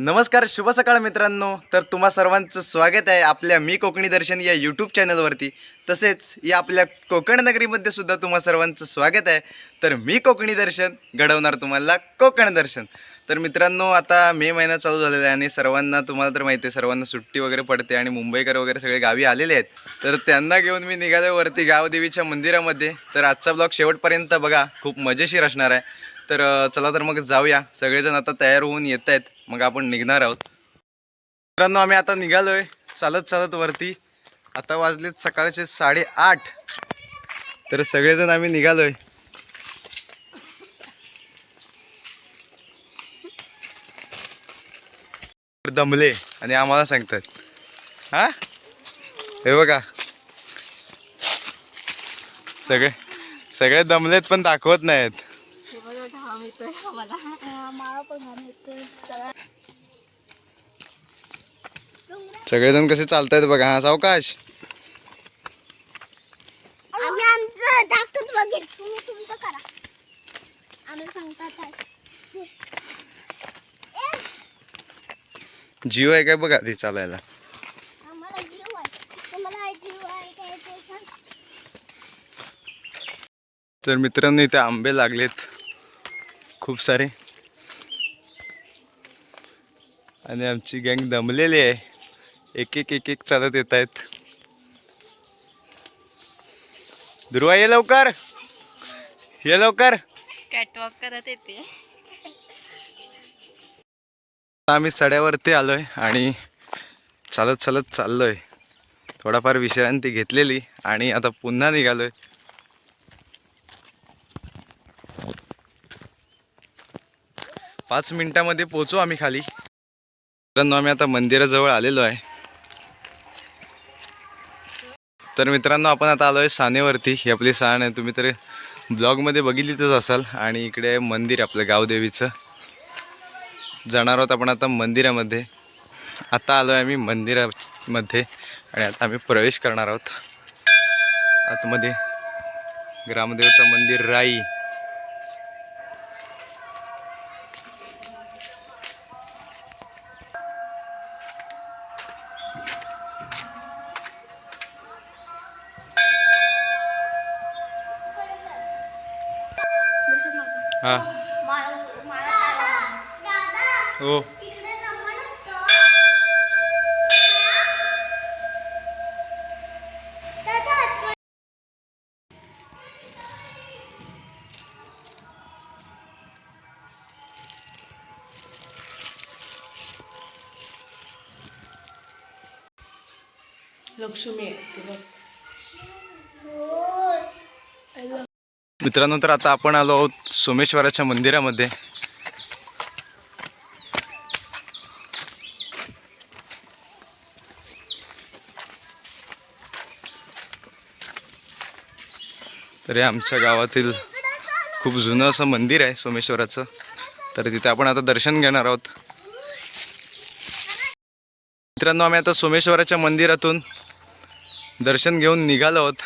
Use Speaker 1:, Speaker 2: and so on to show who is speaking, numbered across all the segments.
Speaker 1: नमस्कार शुभ सकाळ मित्रांनो. तर तुम्हा सर्वांचं स्वागत आहे आपल्या मी कोकणी दर्शन या यूट्यूब चॅनलवरती तसेच या आपल्या कोकण नगरीमध्ये सुद्धा तुम्हा सर्वांचं स्वागत आहे. तर मी कोकणी दर्शन घडवणार तुम्हाला कोकण दर्शन. तर मित्रांनो आता मे महिना चालू झालेला आहे आणि सर्वांना तुम्हाला तर माहिती आहे सर्वांना सुट्टी वगैरे पडते आणि मुंबईकर वगैरे सगळे गावी आलेले आहेत. तर त्यांना घेऊन मी निघालो वरती गावदेवीच्या मंदिरामध्ये. तर आजचा ब्लॉग शेवटपर्यंत बघा खूप मजेशीर असणार आहे. तर चला तर मग जाऊया. सगळेजण आता तयार होऊन येत आहेत. मग आपण निघणार आहोत. मित्रांनो आम्ही आता निघालोय. चालत चालत वरती. आता वाजलेत सकाळचे साडेआठ. तर सगळेजण आम्ही निघालोय. दमले आणि आम्हाला सांगतात. हा? हे बघा. सगळे सगळे दमलेत पण दाखवत नाहीत. सगळेजण कसे चालतायत बघा हा सावकाश.
Speaker 2: आम्ही आमचं दाखवत बघेल. तुम्ही तुमचं करा. आम्ही सांगतात आहे.
Speaker 1: जीव आहे काय बघा ते चालायला?
Speaker 2: आम्हाला जीव आहे. तुम्हाला जीव आहे काय ते सांग.
Speaker 1: तर मित्रांनो इथे आंबे लागलेत. खूप सारे. आणि आमची गँग दमलेली आहे. एक एक एक एक चालत येत आहेत. दुर्वा ये लवकर. ये लवकर.
Speaker 3: कॅटवॉक करत येते.
Speaker 1: आम्ही सड्यावरती आलोय आणि चालत चालत चाललोय. थोडाफार विश्रांती घेतलेली आणि आता पुन्हा निघालोय. पाच मिनिटामध्ये पोचू आम्ही खाली. मित्रांनो आम्ही आता मंदिराजवळ आलेलो आहे. तर मित्रांनो आपण आता आलो आहे सानेवरती. ही आपली साण आहे तुम्ही तर ब्लॉगमध्ये बघितलीच असाल. आणि इकडे मंदिर आपलं गावदेवीचं. जाणार आहोत आपण आता मंदिरामध्ये. आता आलो आहे आम्ही मंदिरामध्ये. आणि आता आम्ही प्रवेश करणार आहोत. आतमध्ये. ग्रामदेवता मंदिर राई. हा. हो.
Speaker 3: लक्ष्मी आहे.
Speaker 1: मित्रांनो तर आता आपण आलो आहोत सोमेश्वराच्या मंदिरामध्ये. तर हे आमच्या गावातील खूप जुनं असं मंदिर आहे सोमेश्वराचं. तर तिथे आपण आता दर्शन घेणार आहोत. मित्रांनो आम्ही आता सोमेश्वराच्या मंदिरातून दर्शन घेऊन निघालो आहोत.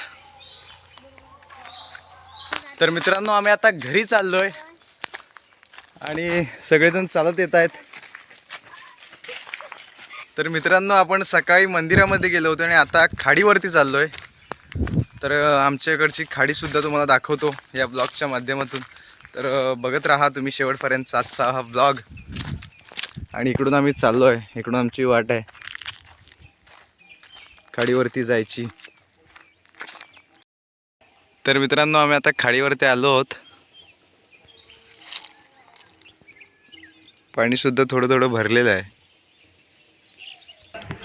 Speaker 1: तर मित्रांनो आम्ही आता घरी चाललोय. आणि सगळेजण चालत येत आहेत. तर मित्रांनो आपण सकाळी मंदिरामध्ये गेलो होतो आणि आता खाडीवरती चाललोय. तर अं, आमच्याकडची खाडीसुद्धा तुम्हाला दाखवतो या ब्लॉगच्या माध्यमातून. तर बघत राहा तुम्ही शेवटपर्यंत आजचा हा ब्लॉग. आणि इकडून आम्ही चाललो आहे इकडून आमची वाट आहे. खाडीवरती जायची. तर मित्रांनो आम्ही आता खाडीवरती आलो आहोत. पाणीसुद्धा थोडं थोडं भरलेलं आहे.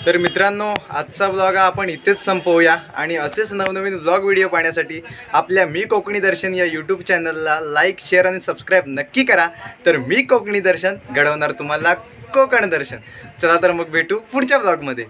Speaker 1: तर मित्रांनो आजचा ब्लॉग हा आपण इथेच संपवूया. आणि असेच नवनवीन ब्लॉग व्हिडिओ पाहण्यासाठी आपल्या मी कोकणी दर्शन या यूट्यूब चॅनलला लाईक शेअर आणि सबस्क्राईब नक्की करा. तर मी कोकणी दर्शन घडवणार तुम्हाला कोकण दर्शन. चला तर मग भेटू पुढच्या ब्लॉगमध्ये